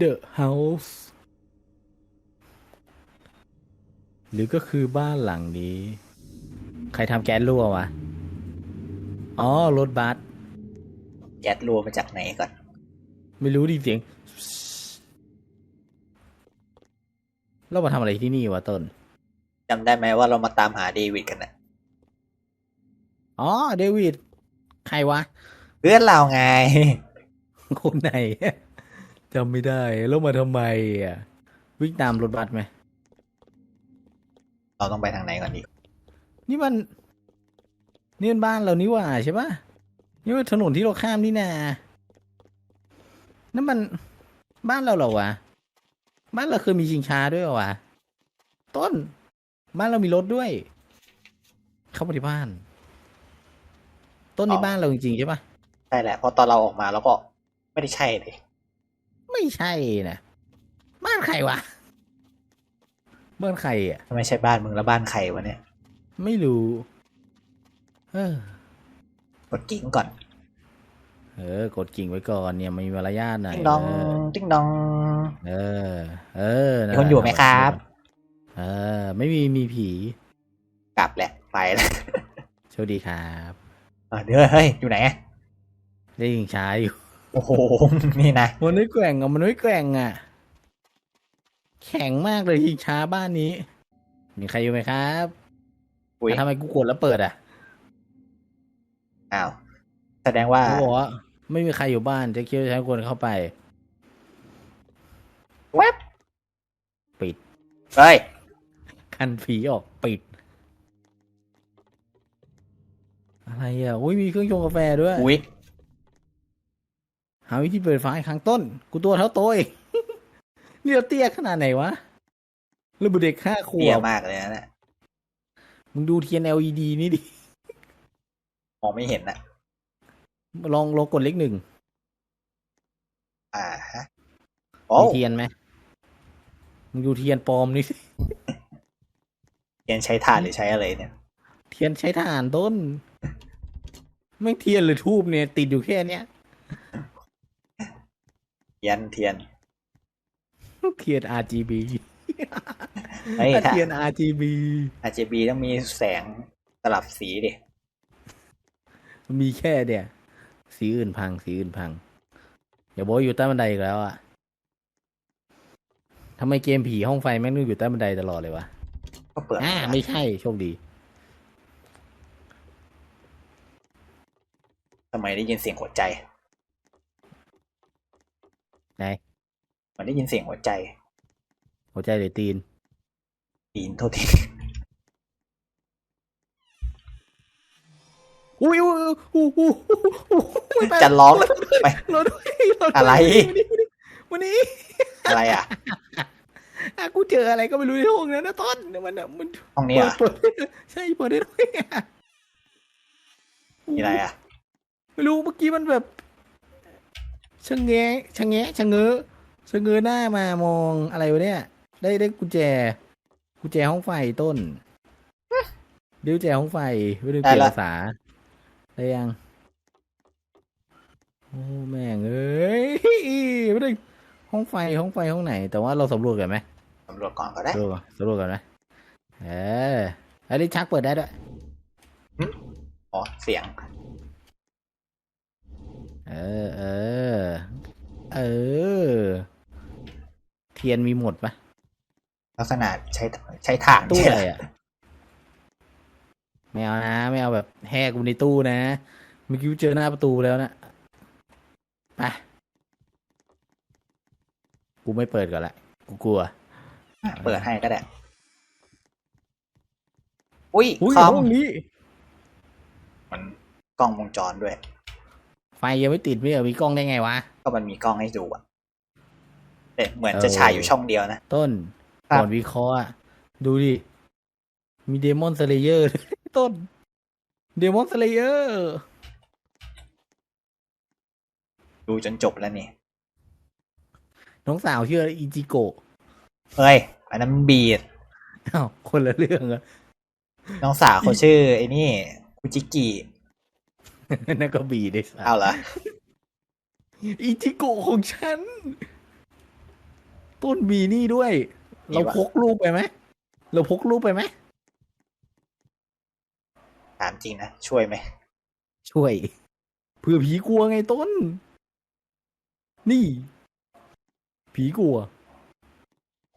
The House หรือก็คือบ้านหลังนี้ ใครทำแก๊สรั่ววะ อ๋อ รถบัสแก๊สรัวมาจากไหนก่อน ไม่รู้ดิเสียง เรามาทำอะไรที่นี่วะต้นจำได้ไหมว่าเรามาตามหาเดวิดกันนะอ๋อ เดวิด ใครวะ เพื่อนเราไง คนไหน จำไม่ได้ แล้วมาทำไมอะ วิ่งตามรถบัสไหม เราต้องไปทางไหนก่อนดีนี่มันนี่มันบ้านเรานี่หว่าใช่ปะนี่มันถนนที่เราข้ามนี่นานั่นมันบ้านเราเหรอวะ บ้านเราเคยมีชิงช้าด้วยเหรอวะ ต้น บ้านเรามีรถด้วย เข้ามาที่บ้าน ต้นนี่บ้านเราจริงๆใช่ปะใช่แหละเพราะตอนเราออกมาแล้วก็ไม่ได้ใช่เลย ไม่ใช่นะบ้านใครวะบ้านใครอะถ้าไม่ใช่บ้านมึงแล้วบ้านใครวะเนี่ย ไม่รู้เออกดกิ้งก่อน เออ กดกิ่งไว้ก่อนเนี่ยมีมารยาทหน่อยติ้งดองเออติ้งดอง เออ เออมีคนอยู่ไหมครับ เออ ไม่มีมีผี กลับแหละไปแล้วโชคดีครับอะเดี๋ยวเฮ้ย อยู่ไหนอะได้ยิงช้าอยู่ โอ้โห นี่นะ มันไม่แกว่งอะ มันไม่แกว่งอะ แข็งมากเลยยิงช้าบ้านนี้ มีใครอยู่ไหมครับอุ้ยอะทำไมกูกดแล้วเปิดอะอ้าว แสดงว่า กูบอกว่าไม่มีใครอยู่บ้านจะคิดว่าใช้คนเข้าไปเว็บปิด เฮ้ย คันผีออกปิด อะไรอะ อุ้ยมีเครื่องชงกาแฟด้วย อุ้ยหาวิธีเปิดไฟครั้งต้น กูตัวเท่าโตเองนี่เราเตี้ยขนาดไหนวะแล้วบุเด็กห้าขวเตี้ยบมากเลยนะเนี่ยมึงดูเทียน LED นี่ดิมองไม่เห็นนะลองลองกดเลขหนึ่ง อ่าฮะโอ้มีเทียนไหมมึงดูเทียนปลอมนี่สิเทียนใช้ถ่านหรือใช้อะไรเนี่ย เทียนใช้ถ่านต้น ไม่เทียนหรือทูบเนี่ย ติดอยู่แค่เนี้ย เทียนเทียนเทียน RGB เฮ้ยถ้าเทียน RGB RGB ต้องมีแสงสลับสีดิ มีแค่เนี่ยสีอื่นพัง สีอื่นพัง อย่าบอกว่าอยู่ใต้บันไดอีกแล้วอะทำไมเกมผีห้องไฟแม่งต้องอยู่ใต้บันไดตลอดเลยวะ ก็เปิดอ่าไม่ใช่โชคดี ทำไมได้ยินเสียงหัวใจ ไหนมันได้ยินเสียงหัวใจ หัวใจหรือตีนปีนโทษทีอุ้ยอุ้ยอุ้ยอุ้ยอุ้ยไปจะร้องแล้วไปรถด้วยรถด้วยอะไรวันนี้อะไรอะอะกูเจออะไรก็ไม่รู้ในห้องนั้นนะต้นเนี่ยมันอะมันห้องนี้เหรอะเปิดเปิดใช่เปิดได้ด้วยอะมีอะไรอะไม่รู้เมื่อกี้มันแบบ ชะแงะชะแงะชะเง้อชะเง้อหน้ามามองอะไรวะเนี่ย ได้ได้กุญแจ กุญแจห้องไฟต้นเดี๋ยวกุญแจห้องไฟไม่ได้เปลี่ยนภาษาได้ยัง โอ้แม่งเอ้ยไม่ได้ห้องไฟห้องไฟห้องไหน แต่ว่าเราสำรวจกันไหมสำรวจก่อนก็ได้สำรวจก่อนสำรวจกันไหมเอออันนี้ชักเปิดได้ด้วยอ๋อเสียง เออ เออ เออ เทียนมีหมดปะลักษณะใช้ใช้ถ่านตู้ใช่อะไรไหมอะไม่เอานะไม่เอาแบบแหกกูในตู้นะเมื่อกี้เจอหน้าประตูแล้วนะไปกูไม่เปิดก่อนละกูกลัว เปิดให้ก็ได้ อุ้ยอุ้ยคอมห้องนี้มันกล้องวงจรด้วย ไฟยังไม่ติดไม่เหรอมีกล้องได้ไงวะ ก็มันมีกล้องให้ดูอะ เอ๊ะเหมือนเออจะฉายอยู่ช่องเดียวนะ ต้นครับ ก่อนวิเคราะห์อะดูดิ มีเดมอนสเลเยอร์ ต้น เดมอนสเลเยอร์ ดูจนจบแล้วนี่ น้องสาวชื่ออะไรอิจิโกะเฮ้ย อันนั้นมันบีดอ้าวคนละเรื่องอะ น้องสาวเขาชื่อ ไอ้นี่คุจิกินั่นก็บีได้สัเอาเหรออิจิโกะของฉัน ต้นมีนี่ด้วยมีเราวะพกรูปไปไหมเราพกรูปไปไหมถามจริงนะ ช่วยไหม ช่วยเผื่อผีกลัวไงต้น นี่ ผีกลัว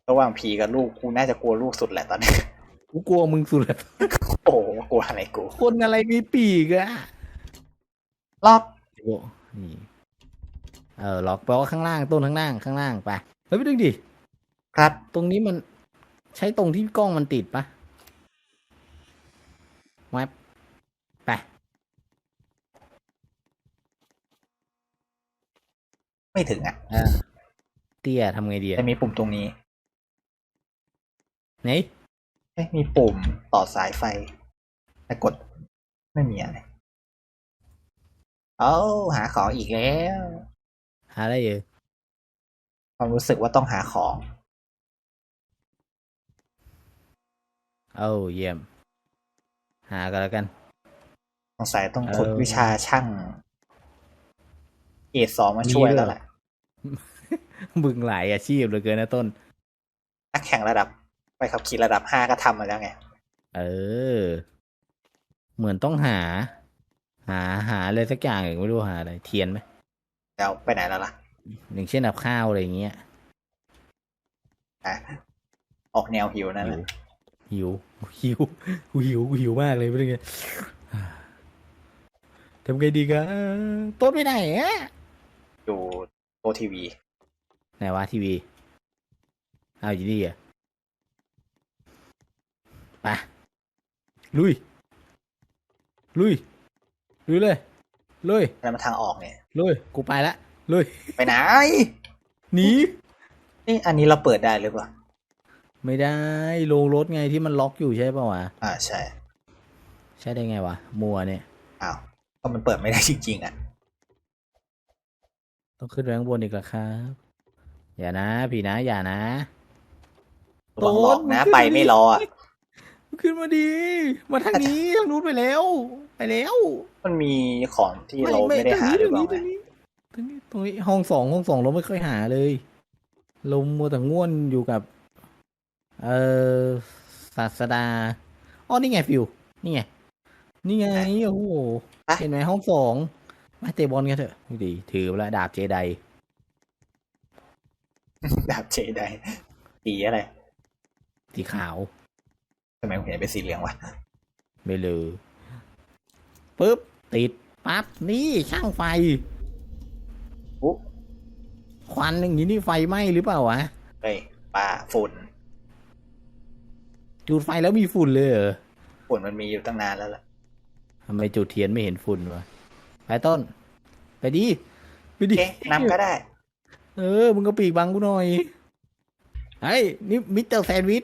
ระหว่างผีกับลูกกูน่าจะกลัวลูกสุดแหละตอนนี้กูกลัวมึงสุดแหละโอ้โหกลัวอะไรกู คนอะไรมีปีกอะล็อกโอ้นี่เออล็อกแปลว่าข้างล่างต้นข้างล่างข้างล่างไป เฮ้ยไปดูดิ ครับ ตรงนี้มันใช้ตรงที่กล้องมันติดปะแวบไป ไม่ถึงอะอ่าเตี้ยทำไงดีอะจะมีปุ่มตรงนี้ไหน เอ๊ะมีปุ่มต่อสายไฟ แต่กดไม่มีอะไรเอาหาของอีกแล้ว หาได้เยอะ ความรู้สึกว่าต้องหาของเอ้าเยี่ยม หากันแล้วกันสงสัยต้องฝึกเออวิชาช่างเกรดสองมาช่วยมีด้วยแล้วแหละบึงหลายอาชีพเหลือเกินนะต้นนักแข่งระดับ ไปขับขี่ระดับห้าก็ทำมาแล้วไง เออ เหมือนต้องหา หาหาอะไรสักอย่างไม่รู้หาอะไร เทียนไหมแล้วไปไหนแล้วล่ะ อย่างเช่นกับข้าวอะไรอย่างเงี้ยอะออกแนวหิวนั่นแหละหิว หิวกูหิวกูหิวมากเลยไม่รู้ไงทำไงดีกันต้นไปไหนอะดูโอทีวีไหนวะทีวีเอาอยู่ดีอะไปลุย ลุย ลุยเลย ลุยแล้วมาทางออกเนี่ย ลุย กูไปละ ลุยไปไหนหนีนี่อันนี้เราเปิดได้หรือเปล่าไม่ได้โรงรถไงที่มันล็อกอยู่ใช่ป่าวะอ่าใช่ ใช่ได้ไงวะมัวเนี่ยอ้าวก็มันเปิดไม่ได้จริงๆอะ ต้องขึ้นไปข้างบนอีกแล้วครับ อย่านะ พี่นะ อย่านะระวังหลอกนะโดนไปไม่รออะขึ้นมาดี มาทางนี้ทางนู้นไปแล้ว ไปแล้ว มันมีของที่เราไม่ได้หาหรือเปล่า ตรงนี้ตรงนี้ตรงนี้ห้องสองห้องสองเราไม่ค่อยหาเลยเรามัวแต่ง่วนอยู่กับ เออศาสดาอ๋อนี่ไงฟิว นี่ไง นี่ไง โอ้โหเห็นไหมห้องสองมาเตะบอลกันเถอะดี ถือไปแล้วดาบเจไดดาบเจไดสีอะไรสีขาวทำไมผมเห็นเป็นสีเหลืองวะไปเลยปุ๊บ ติด ปั๊บ นี่ช่างไฟปุ๊บ ควันอย่างนี้นี่ไฟไหม้หรือเปล่าวะเฮ้ยป่าฝุ่นจุดไฟแล้วมีฝุ่นเลยเหรอฝุ่นมันมีอยู่ตั้งนานแล้วล่ะทำไมจุดเทียนไม่เห็นฝุ่นวะไปต้น ไปดิไปดิเอ๊ะนำก็ได้ เออมึงก็ปีกบังกูหน่อยไอ้ยนี่มิสเตอร์แซนด์วิช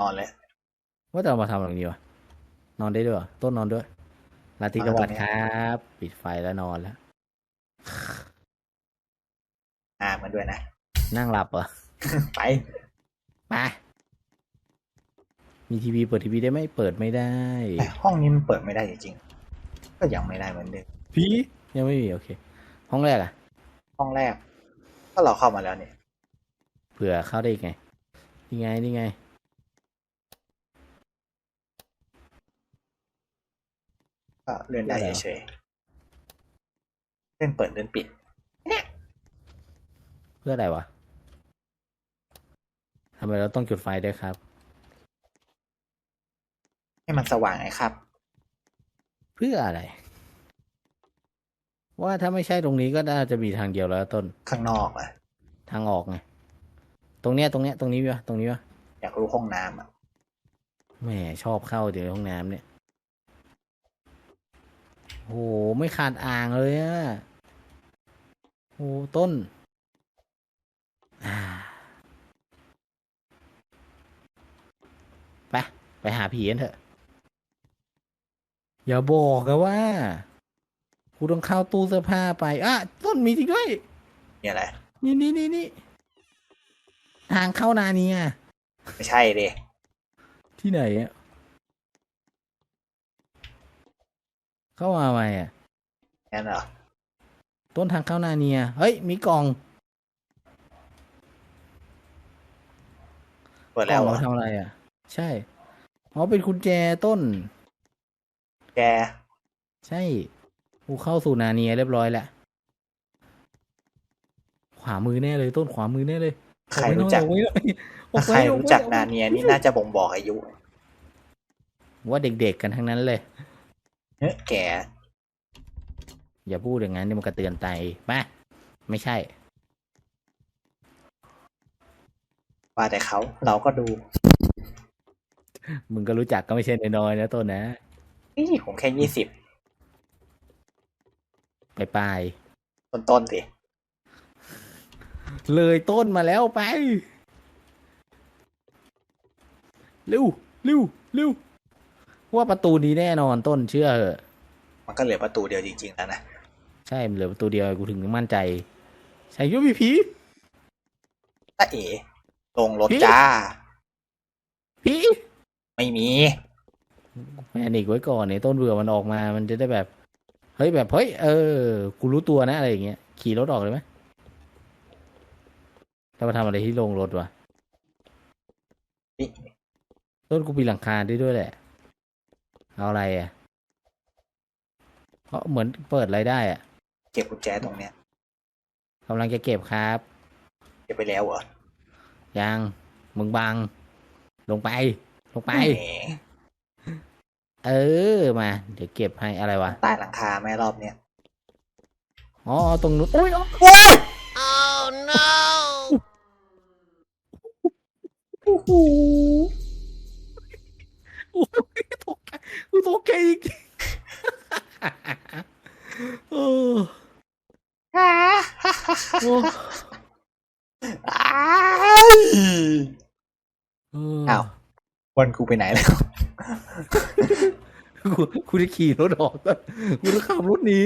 นอนเลยว่าจะเอามาทำอะไรนี้วะนอนได้ด้วยเหรอต้นนอนด้วยลาตรีสวัสดิ์ครับ ปิดไฟแล้วนอนแล้ว อ่ามันด้วยนะ นั่งหลับเหรอ ไปไปมีทีวีเปิดทีวีได้ไหมเปิดไม่ได้ แต่ห้องนี้มันเปิดไม่ได้จริงๆก็ยังไม่ได้เหมือนเดิมผียังไม่มีโอเค ห้องแรกอะห้องแรก ก็เราเข้ามาแล้วเนี่ยเผื่อเข้าได้อีกไงนี่ไงนี่ไง ก็เลื่อนได้ได้เหรอเฉยๆเลื่อนเปิดเลื่อนปิดเพื่ออะไรวะทำไมเราต้องจุดไฟด้วยครับ ให้มันสว่างไงครับ เพื่ออะไร ว่าถ้าไม่ใช่ตรงนี้ก็น่าจะมีทางเดียวแล้วต้น ข้างนอกอะทางออกไง ตรงเนี้ยตรงเนี้ยตรงนี้วะตรงนี้วะอยากรู้ห้องน้ำอะแหมชอบเข้าเดี๋ยวห้องน้ำเนี่ยโหไม่ขาดอ่างเลยอะโหต้น ไปหาผีกันเถอะ อย่าบอกนะว่ากูต้องเข้าตู้เสื้อผ้าไปอะต้นมีจริงด้วย เนี่ยอะไร นี่นี่นี่นี่ทางเข้านานียไม่ใช่เด้ที่ไหนอะเข้ามาไหมอะแน่นเหรอต้นทางเข้านานีย เฮ้ย มีกล่องเปิดกแล้อวงเหราอทำอะไรอะ ใช่ อ๋อเป็นกุญแจต้น แก ใช่กูเข้าสู่นาเนียเรียบร้อยแล้วขวามือแน่เลยต้นขวามือแน่เลยใครรู้จักออกไปหน่อยออถ้ากไปใครออกรู้ไปจักออกไปนาเนียนี่น่าจะบ่งบอกอายุ ว่าเด็กๆกันทั้งนั้นเลยเฮ้ยแก อย่าพูดอย่างนั้นเดี๋ยวมันกระเตือนใจมาไม่ใช่ว่าแต่เขาเราก็ดู มึงก็รู้จักก็ไม่ใช่น้อยๆนะต้นนะนี่ผมแค่ยี่สิบไปปลายต้นต้นๆสิๆเลยต้นมาแล้วไป เร็วเร็วเร็วว่าประตูนี้แน่นอนต้นเชื่อเหอะมันก็เหลือประตูเดียวจริงๆแล้วนะใช่มันเหลือประตูเดียวกูถึงมั่นใจใช่ยุมีผีตาเอ๋ลงรถพี่จ้าผี ไม่มีแพนิกไว้ก่อนเนี่ยต้นเบื่อมันออกมา มันจะได้แบบ เฮ้ยแบบเฮ้ยเออกูรู้ตัวนะอะไรอย่างเงี้ยขี่รถออกเลยไหมแล้วมาทำอะไรที่โรงรถวะนี่ต้นกูปีนหลังคาได้ด้วยแหละ เอาอะไรอะ เพราะเหมือนเปิดอะไรได้อะ เก็บกุญแจตรงเนี้ยกำลังจะเก็บครับ เก็บไปแล้วเหรอ ยัง มึงบัง ลงไป ลงไปแหมเออมา เดี๋ยวเก็บให้อะไรวะใต้หลังคาแม่รอบเนี้ยอ๋อตรงนู้นโอ้ยอ๋อโอ้ย Oh no! โอ้โหโอ้ยตกใจกูตกใจจริงๆเออโอ้อ้ายเอออ้าว วันกูไปไหนแล้วกูกูจะขี่รถออกก็กูจะขับรถหนี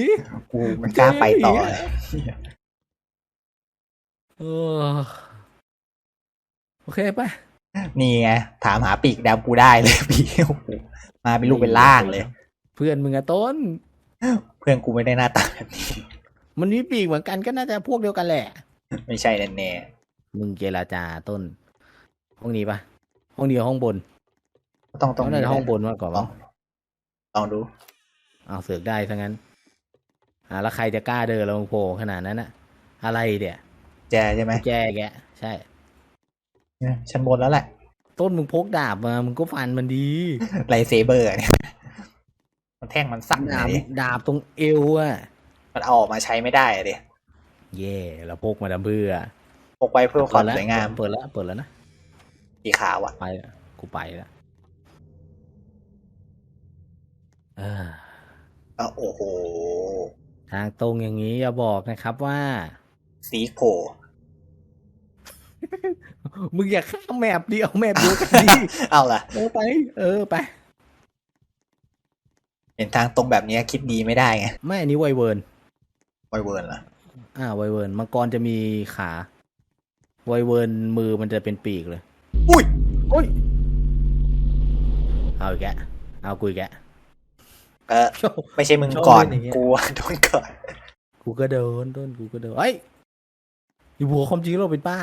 กูไม่กล้าไปต่อเลยเออโอเคไปนี่ไงถามหาปีกดำกูได้เลยพี่โอ้โหมาเป็นลูกเป็นล่างเลย เพื่อนมึงอะต้น เพื่อนกูไม่ได้หน้าตาแบบนี้มันมีปีกเหมือนกันก็น่าจะพวกเดียวกันแหละ ไม่ใช่แน่มึงเจราจาต้น ห้องนี้ปะห้องเดียวห้องบนๆ ต้องต้องน่าจะห้องบนมากกว่าลอมั้งงลองดูเอาเสือกได้ทั้งนั้นอ่าแล้วใครจะกล้าเดินลงโผล่ขนาดนั้นอะอะไรเดี๋ยแจใช่ไหมแจแกใช่เนี่ยชั้นบนแล้วแหละ ต้นมึงพกดาบมามึงก็ฟันมันดีไลท์เซเบอร์เนี่ยมันแท่งมันสั้นดาบเลยดาบตรงเอวอะมันเอาออกมาใช้ไม่ได้อะดิเย่เราพกมาดำเบื่อพกไว้เพื่อความแล้วสวยงามเปิดแล้วเปิดแล้วนะสีขาวอะไปละกูไปแล้ว อออะโอ้โห ทางตรงอย่างนี้อย่าบอกนะครับว่า สีโผล่มึงอย่าข้ามแมปดิเอาแมปเดียวกันดิเอาล่ะเออไป เออไป เห็นทางตรงแบบเนี้ยคิดดีไม่ได้ไง ไม่อันนี้ไวเวิร์นไวเวิร์นล่ะอ่าไวเวิร์นมังกรจะมีขาไวเวิร์นมือมันจะเป็นปีกเลย อุ้ยโอ้ย เอาอีกแกะเอากุยแกะ เออไม่ใช่มึงก่อนชอบเล่นอย่างเงี้ยกูอะโดนก่อนกูก็เดินต้นกูก็เดินเอ้ยอีบัวความจริงเราเป็นป้า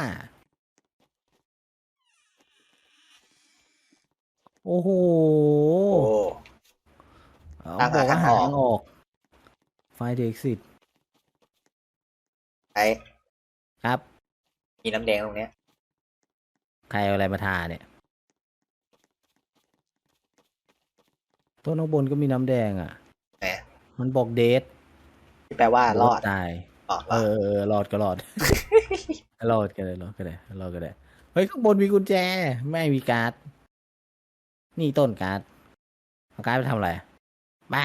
โอ้โหโอ้เอาทางบอกว่าหาหาทางออกทางออกไฟเด็กสิทไอ้ครับ มีน้ำแดงตรงเนี้ย ใครเอาอะไรมาทาเนี่ย ต้นข้างบนก็มีน้ำแดงอะ แหมมันบอกเดทที่แปลว่ารอดตายอ๋อรเออดอเออรอดก็รอด รอดก็ได้รอดก็ได้รอดก็ได้เฮ้ยข้างบนมีกุญแจ ไม่มีการ์ด นี่ต้นการ์ดเอาการ์ดไปทำอะไรไป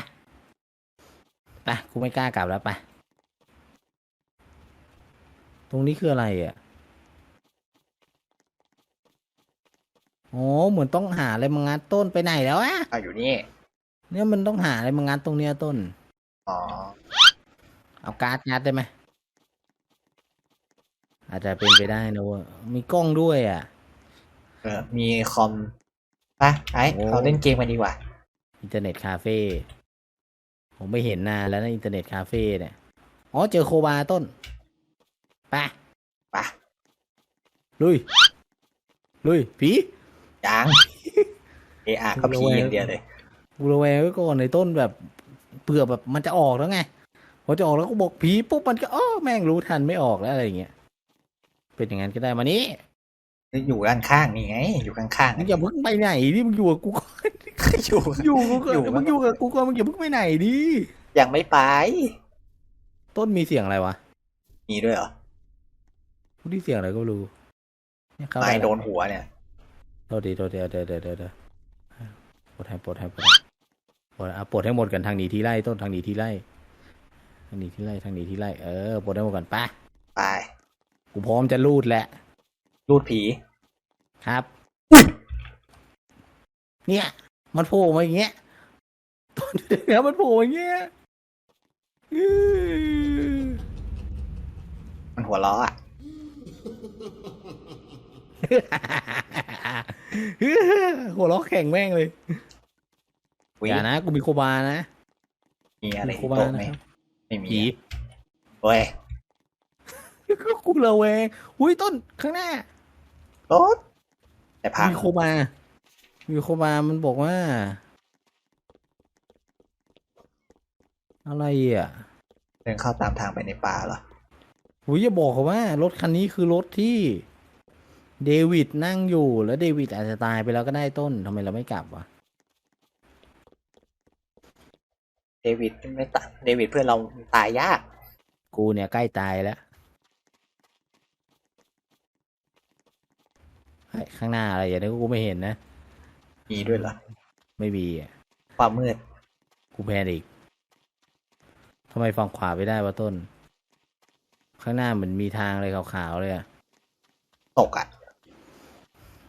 ไปกูไม่กล้ากลับแล้วไปตรงนี้คืออะไรอะโอ้เหมือนต้องหาอะไรมางัดต้นไปไหนแล้วอะเอาอยู่นี่ เนี่ยมันต้องหาอะไรมางัดตรงเนี้ยต้น อ๋อ เอาการ์ดงัดได้ไหม อาจจะเป็นไปได้นะเว่ามีกล้องด้วยอะ เออ มีคอมไปไอ้โอ้ เราเล่นเกมกันดีกว่า อินเทอร์เน็ตคาเฟ่ผมไม่เห็นนานแล้วนะอินเทอร์เน็ตคาเฟ่เนี่ยอ๋อเจอโคบาต้นไปไป ลุย ลุย ผี ยังเออาก็ผีอย่างเดียวเลย กูระแวงไว้ก่อนในต้นแบบเผื่อแบบมันจะออกแล้วไงพอจะออกแล้วก็บอกผีปุ๊บมันก็เออแม่งรู้ทันไม่ออกแล้วอะไรอย่างเงี้ยเป็นอย่างนั้นก็ได้มานี้อยู่ด้านข้างนี่ไง อยู่ข้างๆมึงอย่าเพิ่งไปไหนดิมึงอยู่กับกูก่อนอยู่อยู่กูก่อนอยู่มึงอยู่กับกูก่อนมึงอย่าเพิ่งไปไหนดิยังไม่ไป ต้นมีเสียงอะไรวะมีด้วยเหรอกูได้เสียงอะไรก็ไม่รู้เนี่ยเข้าปไม่แล้วโดนหัวเนี่ยโทษดีโทษดีเดี๋ยวเดี๋ยวเดี๋ยวเดี๋ยวปลดให้ปลดให้ปลด ปลดอะปลดให้หมดกันทางหนีที่ไล่ต้นทางหนีที่ไล่ทางหนีที่ไล่ทางหนีที่ไล่เออปลดให้หมดกันไปะไปกูพร้อมจะรูดแหละรูดผีครับเนี่ยมันโผล่มาอย่างเงี้ยต้นเดี๋ยวมันโผล่มาอย่างเงี้ยอื้อมันหัวล้ออะหัวล้อแข่งแม่งเลย อุ๊ยอย่านะกูมีโคบานะ มีอะไรมีโคที่บาโต๊ะไหมนะครับไม่มีผีเว้ยก็กูระแวงอุ้ยต้นข้างหน้าโต๊ะแต่พังมีโคบามีโคบามันบอกว่า อะไรอะเดินเข้าตามทางไปในป่าเหรออุ้ยอย่าบอกเขาว่า รถคันนี้คือรถที่เดวิดนั่งอยู่แล้วเดวิดอาจจะตายไปแล้วก็ได้ต้นทำไมเราไม่กลับวะ เดวิดไม่ตายเดวิดเพื่อนเราตายยาก กูเนี่ยใกล้ตายแล้วเฮ้ยข้างหน้าอะไรอย่างนี้กูไม่เห็นนะ มีด้วยเหรอ ไม่มีอะความมืด กูแพนอีกทำไมฝั่งขวาไม่ได้วะต้น ข้างหน้าเหมือนมีทางอะไรขาวๆเลยอะตกอะ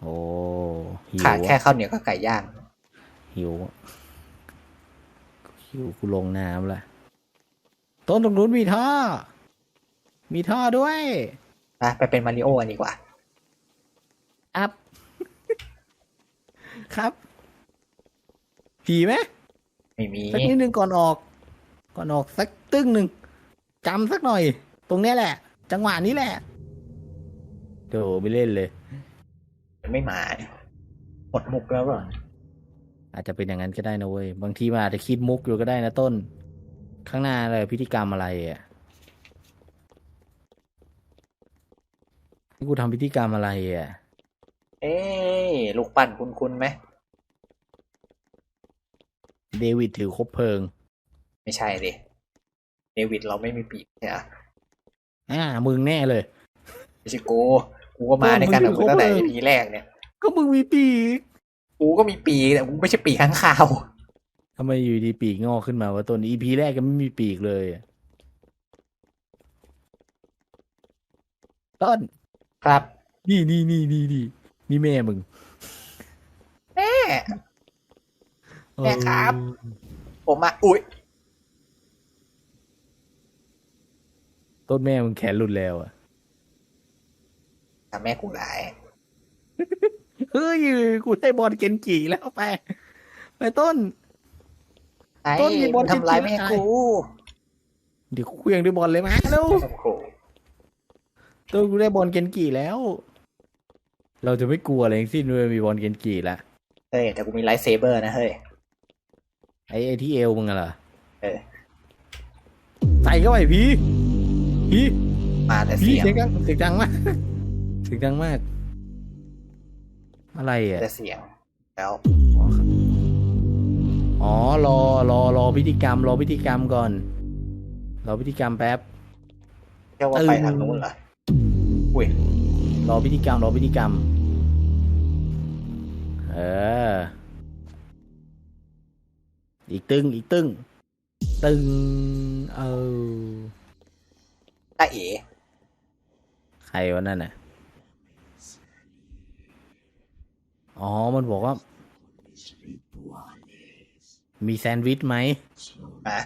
โอ้หิวขาดแค่อะข้าวเหนียวกับไก่ย่าง หิวอะ หิวกูลงน้ำละต้นตรงนู้นมีท่อ มีท่อด้วยไปไปเป็นมาริโอกันดีกว่า อัพ ครับ ผีไหมไม่มีสักนิดนึงก่อนออก ก่อนออกสักตึ้งหนึ่งจำสักหน่อย ตรงเนี้ยแหละ จังหวะนี้แหละโธ่ไม่เล่นเลย ไม่มาเนี่ยหมดมุกแล้วเปล่า อาจจะเป็นอย่างนั้นก็ได้นะเว้ย บางทีมันอาจจะคิดมุกอยู่ก็ได้นะต้น ข้างหน้าเลยพิธีกรรมอะไรอะให้กูทำพิธีกรรมอะไรอะ เอ๊ะลูกปั้นคุณคุณไหมเดวิดถือคบเพลิง ไม่ใช่ดิเดวิดเราไม่มีปีกใช่ไหมอ่ามึงแน่เลยไม่ใช่กูกูก็มาในการมึกับงกูตั้งแต่อยู่ EP แรกเนี่ย ก็มึงมีปีก กูก็มีปีกแต่กูไม่ใช่ปีกข้างข่าว ทำไมอยู่ดีปีกงอกขึ้นมาวะต้นอีพีแรกก็ไม่มีปีกเลยอะต้นครับนี่นี่นี่นี่นี่นี่แม่มึงแม่ แม่ครับผมมาอุ้ยต้นแม่มึงแขนหลุดแล้วอะทำแม่กูร้าย เฮ้ยกูได้บอลเกนจิแล้วไป ไปต้น ไอ้ต้นมีบอลมึงทำร้ายแม่จริงๆกูเดี๋ยวกูเควียงด้วยบอลเลยมาแล้วโอ้โหต้นกูได้บอลเกนจิแล้ว เราจะไม่กลัวอะไรทั้งสิ้นเลยมีบอลเกนจิละเฮ้ยแต่กูมีไลท์เซเบอร์นะเฮ้ย ไอ้ไอ้ที่เอวมึงอะเหรอเออ ใส่เข้าไปพี่พี่มาแต่พี่เสียงเสียงดังเสียงดังมากเสียงดังมาก อะไรอะแต่เสียงแล้วอ๋อรอรอรอพิธีกรรม รอพิธีกรรมก่อน รอพิธีกรรมแป๊บเรียกว่าเออไปทางนู้นเหรออุ้ยรอพิธีกรรม รอพิธีกรรม เออ อีกตึงอีกตึงตึงเออตาเอ๋ใครวะนั่นน่ะ อ๋อ มันบอกว่า มีแซนด์วิชไหมมา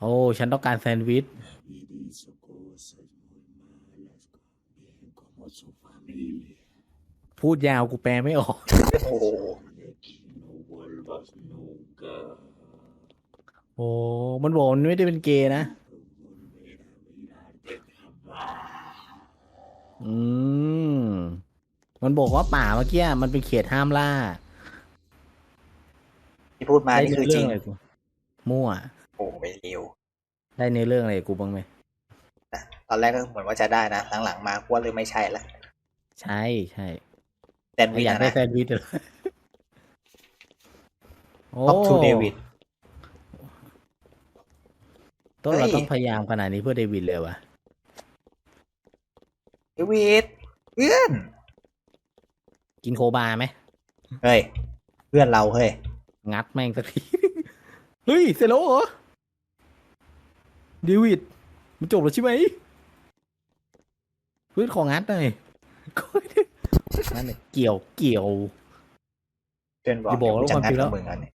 โอ้ ฉันต้องการแซนด์วิช พูดยาวกูแปลไม่ออก โอ้โหโอ้มันบอกมันไม่ได้เป็นเกย์นะ อืม มันบอกว่าป่าเมื่อกี้มันเป็นเขตห้ามล่า ที่พูดมาได้นี่เนื้คืออจเรื่ริองงอะไรกูมั่ว โอ้ไปเร็วได้เนื้อเรื่องอะไรกูบ้างไหมนะตอนแรกก็เหมือนว่าจะได้นะหลังๆมากูว่าเลยไม่ใช่ละใช่ใช่แดนวินอยากอะได้นะแซนด์วิชเหรอโอ้ท็อปทูเดวิด ต้นเฮ้ยเราต้องพยายามขนาดนี้เพื่อเดวิดเลยวะเดวิดเพื่อน กินโคบาไหมเฮ้ย เพื่อนเราเฮ้ย งัดแม่งสักที เฮ้ย เสร็จแล้วเหรอเดวิดมันจบแล้วใช่ไหมเพื่อนของงัดหน่อยนั่นเนี่ยเกี่ยวเกี่ยวเพื่อนบอกอย่าบอกเดี๋ยวกูจะว่าความจริงแล้งัดกับวมึงอันนี้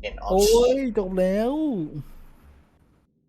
เห็นออโอ้ฟยจบแล้ว